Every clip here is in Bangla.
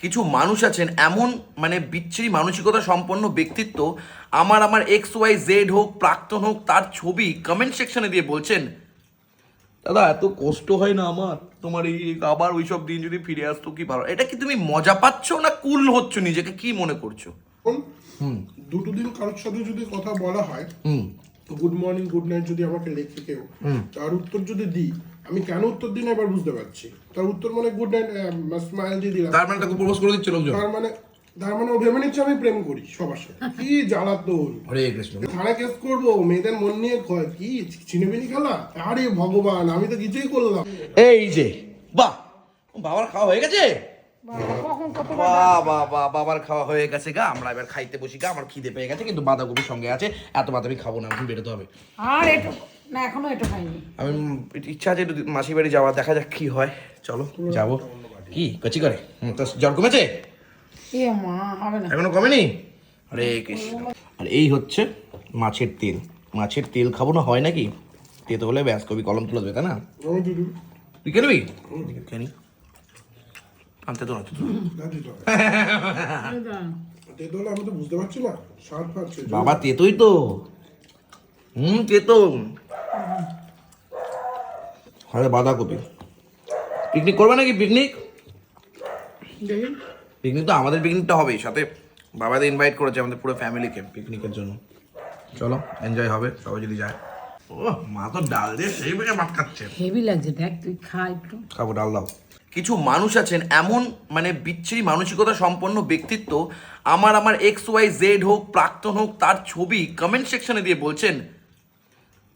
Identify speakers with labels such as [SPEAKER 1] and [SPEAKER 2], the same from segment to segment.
[SPEAKER 1] কিছু মানুষ আছেন এমন মানে বিচ্ছিরি মানসিকতা সম্পন্ন ব্যক্তিত্ব আমার আমার এক্স ওয়াই জেড হোক প্রাক্তন হোক তার ছবি কমেন্ট সেকশনে দিয়ে বলছেন দাদা এত কষ্ট হয় না আমার? তোমার এই আবার ওইসব দিন যদি ফিরে আসতো কি ভালো? এটা কি তুমি মজা পাচ্ছ না কুল হচ্ছ নিজেকে? কি মনে করছ?
[SPEAKER 2] দুটো দিন কারোর সাথে যদি কথা বলা হয়
[SPEAKER 1] হুম।
[SPEAKER 2] গুড মর্নিং গুড নাইট যদি আমাকে লেখে কেউ তার উত্তর যদি দিই আমি কেন উত্তর দিই না এবার বুঝতে পারছি। তার উত্তর মানে গুড নাইট স্মাইল দিয়ে দিলাম।
[SPEAKER 1] তার মানে তাকে প্রপোজ করে দিচ্ছে লোকজন?
[SPEAKER 2] তার মানে তার মানে ও ভেবে নিচ্ছে আমি প্রেম করি সবার সাথে। কি জ্বালাতন।
[SPEAKER 1] হরে কৃষ্ণ।
[SPEAKER 2] থানায় কেস করব মেয়েদের মন নিয়ে কয় কি চিনেবিনি খেলা? আরে ভগবান আমি তো কিছুই করলাম।
[SPEAKER 1] এই যে বাহ বাবার খাওয়া হয়ে গেছে?
[SPEAKER 3] কখন কত
[SPEAKER 1] বাহ বাহ বাহ বাবার খাওয়া হয়ে গেছে গা। আমরা এবার খাইতে বসি গা আমার খিদে পেয়ে গেছে কিন্তু বাঁধাকপির সঙ্গে আছে এত আমি খাব না এখন বেরোতে হবে।
[SPEAKER 3] আর এটা না এখনও এটা খাইনি
[SPEAKER 1] আমি ইচ্ছা আছে একটু মাসি বাড়ি যাওয়া দেখা যাক কি হয়। চলো যাব। কি? কচি করে? হুম, তো জ্বর কমেছে?
[SPEAKER 3] এ মা হবে না।
[SPEAKER 1] এখনও কমেনি? আরে কৃষ্ণ। আর এই হচ্ছে মাছের তেল। মাছের তেল খাব না হয় নাকি? তেতো হলে ব্যাস কবি কলম তুলে দেবে তাই না? তুই খেলবি কেনি আনতে তো। না তেতো।
[SPEAKER 2] আমি তো বুঝতে পারছি না
[SPEAKER 1] বাবা তেতোই তো। হুম তেতো। আরে বাঁধাকপি। পিকনিক করবে নাকি পিকনিক পিকনিক তো আমাদের পিকনিকটা হবেই সাথে বাবাদের ইনভাইট করেছে আমাদের পুরো ফ্যামিলিকে পিকনিকের জন্য। চলো এনজয় হবে সবাই যদি যায়। ও মা তো ডাল দিয়ে সেই বেগে ভাত খাচ্ছে।
[SPEAKER 3] হেভি লাগছে দেখ তুই খা একটু।
[SPEAKER 1] খাব ডাল দাও। কিছু মানুষ আছেন এমন মানে বিচ্ছিরি মানসিকতা সম্পন্ন ব্যক্তিত্ব আমার আমার এক্স ওয়াই জেড হোক প্রাক্তন হোক তার ছবি কমেন্ট সেকশনে দিয়ে বলছেন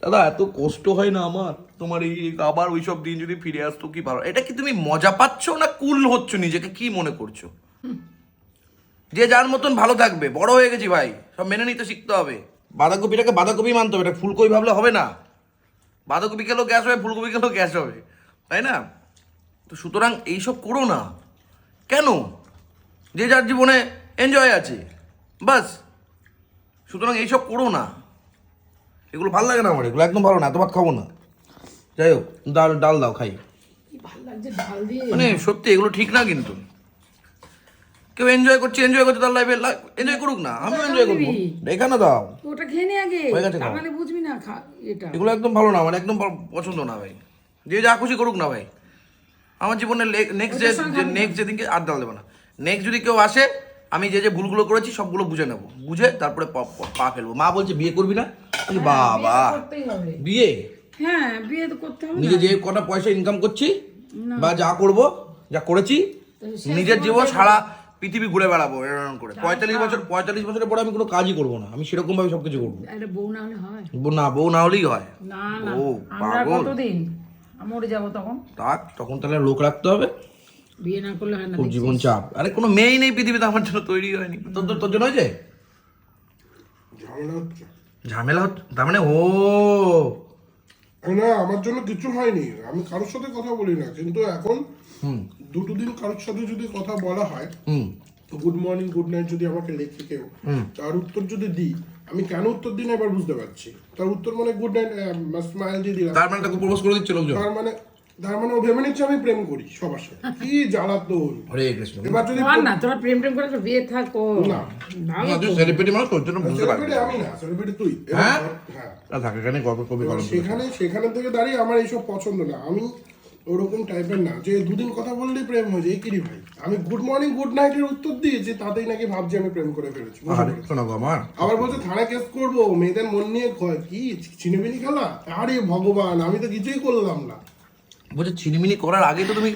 [SPEAKER 1] দাদা, এত কষ্ট হয় না আমার? তোমার এই আবার ওইসব দিন যদি ফিরে আসতো কি ভালো? এটা কি তুমি মজা পাচ্ছ না কুল হচ্ছ নিজেকে? কি মনে করছ? যে যার মতন ভালো থাকবে। বড় হয়ে গেছি ভাই। সব মেনে নিতে শিখতে হবে। বাঁধাকপিটাকে বাঁধাকপি মানতে হবে। এটা ফুলকপি ভাবলে হবে না। বাঁধাকপি খেলেও গ্যাস হবে, ফুলকপি খেলেও গ্যাস হবে। তাই না? তো সুতরাং এইসব করো না। কেন? যে যার জীবনে এনজয় আছে। বাস। সুতরাং এইসব করো না। এগুলো ভালো লাগে না আমার? এগুলো একদম ভালো না এত ভাত খাব না। যাই হোক ডাল ডাল দাও খাই। মানে সত্যি এগুলো ঠিক না কিন্তু। কেউ এনজয় করছে এনজয় করছে তার লাইফে এনজয় করুক না আমিও এনজয় করব। এখানে দাও।
[SPEAKER 3] ওটা খেয়ে নে আগে।
[SPEAKER 1] গেছে
[SPEAKER 3] বুঝবি না এটা।
[SPEAKER 1] এগুলো একদম ভালো না আমার একদম পছন্দ না ভাই। যে যা খুশি করুক না ভাই। আমার জীবনে নেক্সট যে নেক্সট যেদিনকে আর ডাল দেবো না। নেক্সট যদি কেউ আসে আমি যে যে ভুলগুলো করেছি সবগুলো বুঝে নেব। বুঝে তারপরে পা- ফেলব। মা বলছে বিয়ে করবি না? বাবা
[SPEAKER 3] বিয়ে হ্যাঁ বিয়ে তো করতে হবে
[SPEAKER 1] নিজে যে কটা পয়সা ইনকাম করছি বা যা করব যা করেছি নিজের জীবন সারা পৃথিবী ঘুরে বেড়াবো এরকম করে। পঁয়তাল্লিশ বছর পঁয়তাল্লিশ বছরের পরে আমি কোনো কাজই করব না। আমি সেরকম ভাবে সবকিছু করব।
[SPEAKER 3] না হয়।
[SPEAKER 1] বউ না বউ না হলেই হয়। ও, পাগল।
[SPEAKER 3] কতদিন? মরে যাব তখন।
[SPEAKER 1] তাক তখন তাহলে লোক রাখতে হবে।
[SPEAKER 3] বিয়ে না করলে হয় না
[SPEAKER 1] খুব জীবন চাপ আরে কোনো মেয়েই নেই পৃথিবীতে আমার জন্য তৈরি হয়নি। তোর তোর- তোর জন্য হয়েছে?
[SPEAKER 2] ঝামেলা হচ্ছে।
[SPEAKER 1] ঝামেলা হচ্ছে? তার মানে ও
[SPEAKER 2] না আমার জন্য কিছু হয়নি। আমি কারোর সাথে কথা বলি না। কিন্তু এখন
[SPEAKER 1] হুম।
[SPEAKER 2] দুটো দিন কারোর সাথে যদি কথা বলা হয়
[SPEAKER 1] হুম।
[SPEAKER 2] গুড মর্নিং গুড নাইট যদি আমাকে লেখে কেউ তার উত্তর যদি দিই আমি কেন উত্তর দিই না এবার বুঝতে পারছি। তার উত্তর মানে গুড নাইট স্মাইল দিয়ে দিলাম।
[SPEAKER 1] তার মানে তাকে প্রপোজ করে দিচ্ছে লোকজন?
[SPEAKER 2] তার মানে তার মানে ও ভেবে নিচ্ছে আমি প্রেম করি সবার সাথে। কি জ্বালাতন।
[SPEAKER 1] হরে কৃষ্ণ।
[SPEAKER 2] এবার যদি
[SPEAKER 3] না তোরা প্রেম টেম করে বিয়ে থাকো
[SPEAKER 2] না।
[SPEAKER 3] ভালো
[SPEAKER 1] তুই সেলিব্রিটি মানুষ তোর জন্য বুঝতে পারবি
[SPEAKER 2] আমি না সেলিব্রিটি তুই।
[SPEAKER 1] হ্যাঁ?
[SPEAKER 2] হ্যাঁ।
[SPEAKER 1] থাকে গল্প কবি
[SPEAKER 2] সেখানে সেখানে থেকে দাঁড়িয়ে আমার এইসব পছন্দ না। আমি ওরকম টাইপের না যে দুদিন কথা বললেই প্রেম হয়ে যায়। কিরি ভাই? আমি গুড মর্নিং গুড নাইটের উত্তর দিয়েছি তাতেই নাকি ভাবছি আমি প্রেম করে ফেলেছি। আবার বলছে থানায় কেস করব মেয়েদের মন নিয়ে কয় কি চিনেবিনি খেলা? আরে ভগবান আমি তো কিছুই করলাম না।
[SPEAKER 1] বলছে ছিনিমিনি করার আগে তো তুমি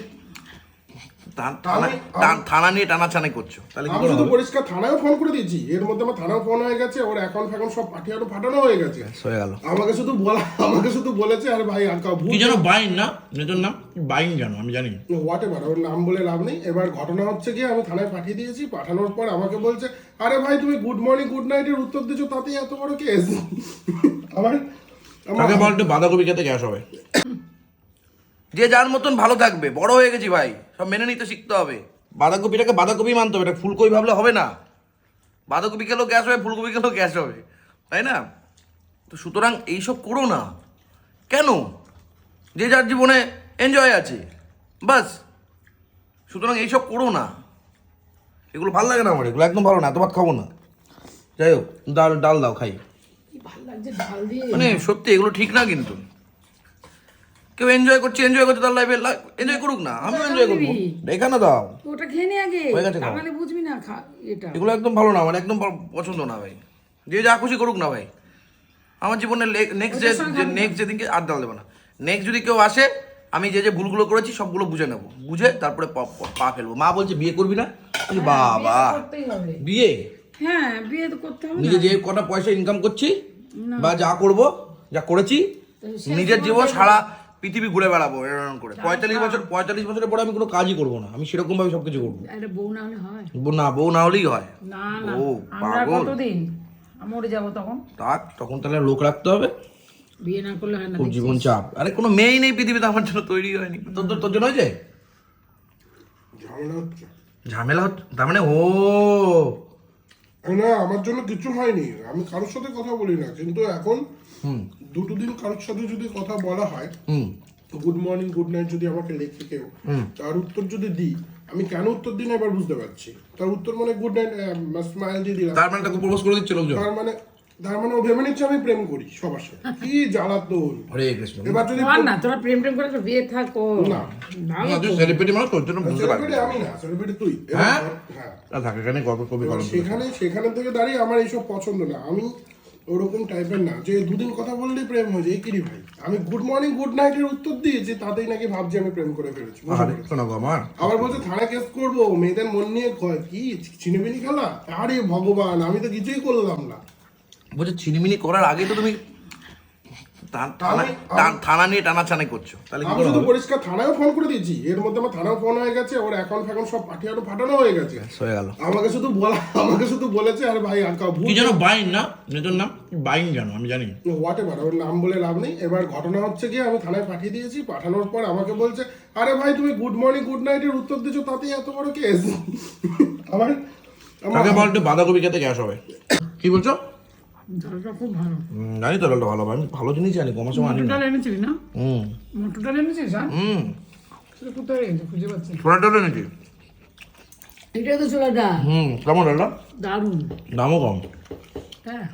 [SPEAKER 1] থানা- নিয়ে টানাছানি করছ। তাহলে
[SPEAKER 2] আমি শুধু পরিষ্কার থানায়ও ফোন করে দিয়েছি। এর মধ্যে আমার থানাও ফোন হয়ে গেছে ওর অ্যাকাউন্ট ফ্যাকাউন্ট সব পাঠিয়ে পাঠানো হয়ে গেছে।
[SPEAKER 1] হয়ে গেল।
[SPEAKER 2] আমাকে শুধু বলা আমাকে শুধু বলেছে আরে ভাই আর কাউ
[SPEAKER 1] কি জানো বাইন না? নিজের নাম বাইন জানো আমি জানি
[SPEAKER 2] হোয়াট এভার ওর নাম বলে লাভ নেই। এবার ঘটনা হচ্ছে কি আমি থানায় পাঠিয়ে দিয়েছি। পাঠানোর পর আমাকে বলছে আরে ভাই তুমি গুড মর্নিং গুড নাইটের উত্তর দিচ্ছ তাতেই এত বড় কেস আমার আমার
[SPEAKER 1] তাকে বলতে বাঁধাকপি খেতে গ্যাস হবে যে যার মতন ভালো থাকবে বড় হয়ে গেছি ভাই সব মেনে নিতে শিখতে হবে। বাঁধাকপিটাকে বাঁধাকপি মানতে হবে এটা ফুলকপি ভাবলে হবে না। বাঁধাকপি খেলেও গ্যাস হবে ফুলকপি খেলেও গ্যাস হবে তাই না? তো সুতরাং এইসব করো না। কেন? যে যার জীবনে এনজয় আছে বাস সুতরাং এইসব করো না। এগুলো ভালো লাগে না আমার এগুলো একদম ভালো না এত ভাত খাব না। যাই হোক ডাল ডাল দাও খাই। মানে সত্যি এগুলো ঠিক না কিন্তু। কেউ এনজয় করছে এনজয় করছে তার লাইফে এনজয় করুক না আমিও এনজয় করব। এখানে দাও।
[SPEAKER 3] ওটা খেয়ে নে আগে।
[SPEAKER 1] হয়ে গেছে।
[SPEAKER 3] তাহলে বুঝবি না খা এটা।
[SPEAKER 1] এগুলো একদম ভালো না আমার একদম পছন্দ না ভাই। যে যা খুশি করুক না ভাই। আমার জীবনে নেক্সট যে নেক্সট যেদিনকে আর ডাল দেবো না। নেক্সট যদি কেউ আসে আমি যে যে ভুলগুলো করেছি সবগুলো বুঝে নেব। বুঝে তারপরে পা- ফেলব। মা বলছে বিয়ে করবি না? বাবা
[SPEAKER 3] করতেই হবে।
[SPEAKER 1] বিয়ে?
[SPEAKER 3] হ্যাঁ বিয়ে তো করতে হবে
[SPEAKER 1] নিজে যে কটা পয়সা ইনকাম করছি বা যা করব যা করেছি নিজের জীবন সারা পৃথিবী ঘুরে বেড়াবো এরকম করে। পঁয়তাল্লিশ বছর পঁয়তাল্লিশ বছরের পরে আমি কোনো কাজই করব না। আমি সেরকম ভাবে সবকিছু করব।
[SPEAKER 3] বউ না হলে হয়।
[SPEAKER 1] বউ- না বউ না হলেই হয়।
[SPEAKER 3] না না।
[SPEAKER 1] ও,
[SPEAKER 3] আমরা
[SPEAKER 1] পাগল।
[SPEAKER 3] কতদিন? মরে যাব তখন?
[SPEAKER 1] তাক তখন তাহলে লোক রাখতে হবে।
[SPEAKER 3] বিয়ে না করলে হয় না
[SPEAKER 1] খুব জীবন চাপ। আরে কোনো মেয়েই নেই পৃথিবীতে আমার জন্য তৈরি হয়নি। তোর তোর- তোর জন্য হয়েছে?
[SPEAKER 2] ঝামেলা হচ্ছে।
[SPEAKER 1] ঝামেলা হচ্ছে? তার মানে ও!
[SPEAKER 2] না আমার জন্য কিছু হয়নি। আমি কারোর সাথে কথা বলি না। কিন্তু এখন
[SPEAKER 1] হুম।
[SPEAKER 2] দুটো দিন কারোর সাথে যদি কথা বলা হয়
[SPEAKER 1] হুম।
[SPEAKER 2] গুড মর্নিং গুড নাইট যদি আমাকে লেখে কেউ তার উত্তর যদি দিই আমি কেন উত্তর দিই না এবার বুঝতে পারছি। তার উত্তর মানে গুড নাইট স্মাইল দিয়ে দিলাম।
[SPEAKER 1] তার মানে তাকে প্রপোজ করে দিচ্ছে লোকজন।
[SPEAKER 2] তার মানে তার মানে ও ভেবে নিচ্ছে আমি প্রেম করি সবার সাথে। কি জ্বালাতন।
[SPEAKER 1] হরে কৃষ্ণ।
[SPEAKER 2] এবার যদি
[SPEAKER 3] না তোরা প্রেম প্রেম করে তো বিয়ে থাকো
[SPEAKER 2] না।
[SPEAKER 1] না, তুই সেলিব্রিটি মানুষ তোর জন্য বুঝতে পারবি।
[SPEAKER 2] সেলিব্রিটি আমি না সেলিব্রিটি তুই।
[SPEAKER 1] হ্যাঁ?
[SPEAKER 2] হ্যাঁ।
[SPEAKER 1] আর থাকে এখানে গল্প কবি
[SPEAKER 2] সেখানে সেখানে থেকে দাঁড়িয়ে আমার এইসব পছন্দ না। আমি ওরকম টাইপের না। যে দুদিন কথা বললেই প্রেম হয়ে যায়। কিরি ভাই? আমি গুড মর্নিং গুড নাইট এর উত্তর দিয়েছি তাতেই নাকি ভাবছি আমি প্রেম করে ফেলেছি।
[SPEAKER 1] আরে
[SPEAKER 2] পেরেছি?
[SPEAKER 1] শোনা গো আমার।
[SPEAKER 2] আবার বলছে থানা কেস করব মেয়েদের মন নিয়ে কয় কি? চিনিমিনি খেলা? আরে ভগবান আমি তো কিছুই করলাম না।
[SPEAKER 1] বলছে চিনিমিনি করার আগে তো তুমি থানা নিয়ে টানাচানি করছ। তাহলে কি
[SPEAKER 2] আমি
[SPEAKER 1] করে
[SPEAKER 2] শুধু পরিষ্কার থানায়ও ফোন করে দিয়েছি। এর মধ্যে আমার থানাও ফোন হয়ে গেছে ওর অ্যাকাউন্ট ফ্যাকাউন্ট সব পাঠিয়ে ফাটানো হয়ে গেছে।
[SPEAKER 1] হয়ে গেল।
[SPEAKER 2] আমাকে শুধু বলা আমাকে শুধু বলেছে আরে ভাই আর কাউ
[SPEAKER 1] কি যেন বাইন না? মেয়েটার নাম বাইন জানো আমি জানি
[SPEAKER 2] হোয়াট এভার ওর নাম বলে লাভ নেই। এবার ঘটনা হচ্ছে কি আমি থানায় পাঠিয়ে দিয়েছি। পাঠানোর পর আমাকে বলছে আরে ভাই তুমি গুড মর্নিং গুড নাইটের উত্তর দিচ্ছ তাতেই এত বড় কেস আমার আমার
[SPEAKER 1] তাকে বলতে বাঁধাকপি খেতে গ্যাস হবে কি বলছো?
[SPEAKER 3] ডালটা খুব ভালো।
[SPEAKER 1] জানি তো ডালটা ভালো আমি ভালো জিনিস জানি কমার সময় আনি না
[SPEAKER 3] ডাল এনেছিস না?
[SPEAKER 1] হুম।
[SPEAKER 3] মটর ডাল এনেছিস হ্যাঁ?
[SPEAKER 1] হুম।
[SPEAKER 3] সেটা কোথায় এনেছিস খুঁজে পাচ্ছি।
[SPEAKER 1] ছোলা ডাল নাকি
[SPEAKER 3] এটাই তো ছোলা ডাল।
[SPEAKER 1] হুম কেমন ডালটা?
[SPEAKER 3] দারুণ।
[SPEAKER 1] দামও কম।
[SPEAKER 3] হ্যাঁ।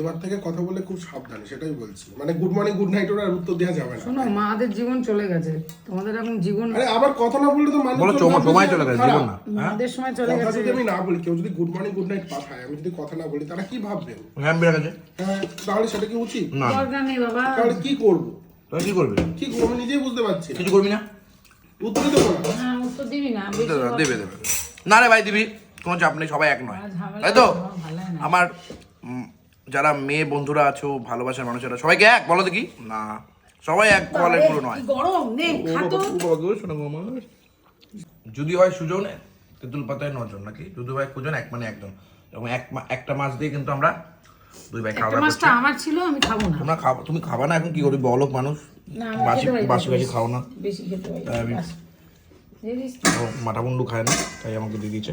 [SPEAKER 2] এবার থেকে কথা বলে খুব সাবধানে সেটাই বলছি। মানে গুড মর্নিং গুড নাইট ওরা উত্তর দেওয়া যাবে না।
[SPEAKER 3] শোনো মাদের জীবন চলে গেছে। তোমাদের এখন জীবন
[SPEAKER 2] আরে আবার কথা না বললে তো মানুষ
[SPEAKER 1] বলো চমা সময় চলে গেছে জীবন না।
[SPEAKER 3] মাদের সময় চলে গেছে।
[SPEAKER 2] যদি আমি না বলি কেউ যদি গুড মর্নিং গুড নাইট পাঠায় আমি যদি কথা না বলি তারা কি ভাববেন
[SPEAKER 1] হ্যাঁ বেড়ে গেছে।
[SPEAKER 2] হ্যাঁ তাহলে সেটা কি উচিত?
[SPEAKER 1] না
[SPEAKER 3] দরকার নেই বাবা।
[SPEAKER 2] তাহলে কি করব?
[SPEAKER 1] তুই কি করবে?
[SPEAKER 2] কি করব আমি নিজেই বুঝতে পারছি
[SPEAKER 1] কিছু করবি না?
[SPEAKER 2] উত্তর দেবো না
[SPEAKER 3] হ্যাঁ উত্তর দিবি না
[SPEAKER 1] দেবে দেবে। না রে ভাই দিবি কোনো চাপ নেই সবাই এক নয়। তাই তো?
[SPEAKER 3] আমার
[SPEAKER 1] যারা মেয়ে বন্ধুরা আছো ভালোবাসার মানুষেরা সবাইকে এক বলো দেখি। না সবাই এক বলে পুরো নয়।
[SPEAKER 3] কি গরম নে খাতো
[SPEAKER 1] যদি হয় সুজন তেঁতুল পাতায় নজন নাকি? যদি হয় কুজন এক মানে একজন এবং এক মা- একটা মাছ দিয়ে কিন্তু আমরা দুই ভাই খাওয়া
[SPEAKER 3] মাছটা আমার ছিল আমি খাব না।
[SPEAKER 1] তোমরা খাও তুমি খাবা না এখন কি করবি বলক মানুষ?
[SPEAKER 3] না
[SPEAKER 1] বাসি বাসি বাসি খাও না।
[SPEAKER 3] বেশি খেতে
[SPEAKER 1] আমি-? মাথা মুন্ডু খায় না তাই আমাকে দিয়ে দিয়েছে।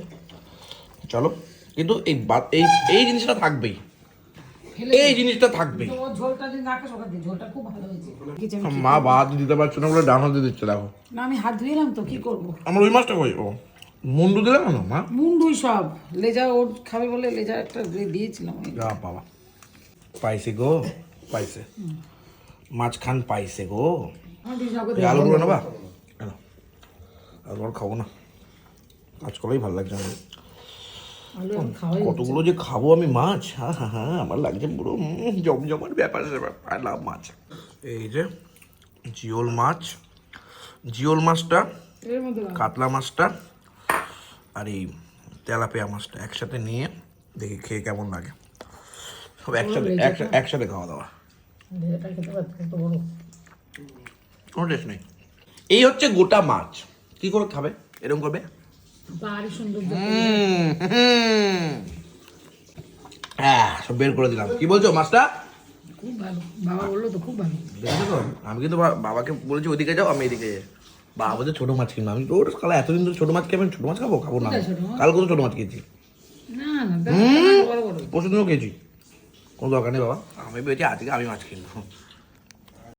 [SPEAKER 1] চলো কিন্তু এই বা- এই এই জিনিসটা থাকবেই। এই জিনিসটা
[SPEAKER 3] না আমি-
[SPEAKER 1] মা বাদ দিতে পারছ না বলে ডান হাতে দিচ্ছে দেখো।
[SPEAKER 3] না আমি হাত ধুয়ে এলাম তো কি করব?
[SPEAKER 1] আমার ওই মাছটা কই? ও মুন্ডু দিলে কেন মা?
[SPEAKER 3] মুন্ডুই সব। লেজা ওর খাবে বলে লেজা একটা দিয়ে দিয়েছিলাম
[SPEAKER 1] বাবা। পাইছে গো পাইছে। মাছ খান পাইছে গো।
[SPEAKER 3] আমার দিস না, ওকে দে।
[SPEAKER 1] এই আলু গুলো নেবা আলু আর খাব না। কাজ করলেই ভালো লাগছে আমার
[SPEAKER 3] আলু আমি খাওয়াই
[SPEAKER 1] কতগুলো যে খাব আমি মাছ? হ্যাঁ হ্যাঁ হ্যাঁ আমার লাগছে পুরো জমজমার ব্যাপার স্যাপার আই লাভ মাছ। এই যে জিওল মাছ জিওল মাছটা। কাতলা মাছটা আর এই তেলাপিয়া মাছটা একসাথে নিয়ে দেখি খেয়ে কেমন লাগে। সব একসাথে একসা- একসাথে খাওয়া দাওয়া। কোনো টেস্ট নেই। এই হচ্ছে গোটা মাছ। কি করে খাবে? এরকম করবে? হ্যাঁ সব বের করে দিলাম। কি বলছো মাছটা
[SPEAKER 3] খুব ভালো। বাবা বলল তো খুব ভালো।
[SPEAKER 1] দেখেছ আমি কিন্তু বাবাকে বলেছি ওইদিকে যাও আমি এদিকে যাই। বাবা বলছে ছোট মাছ কিনবো। আমি ওর কালা এতদিন ধরে ছোট মাছ খেয়ে আমি ছোট মাছ খাব? খাব না কালকে তো ছোট মাছ খেয়েছি। পরশু দিনও খেয়েছি। কোনো দরকার নেই বাবা। আমি বলছি আজকে আমি মাছ কিনবো।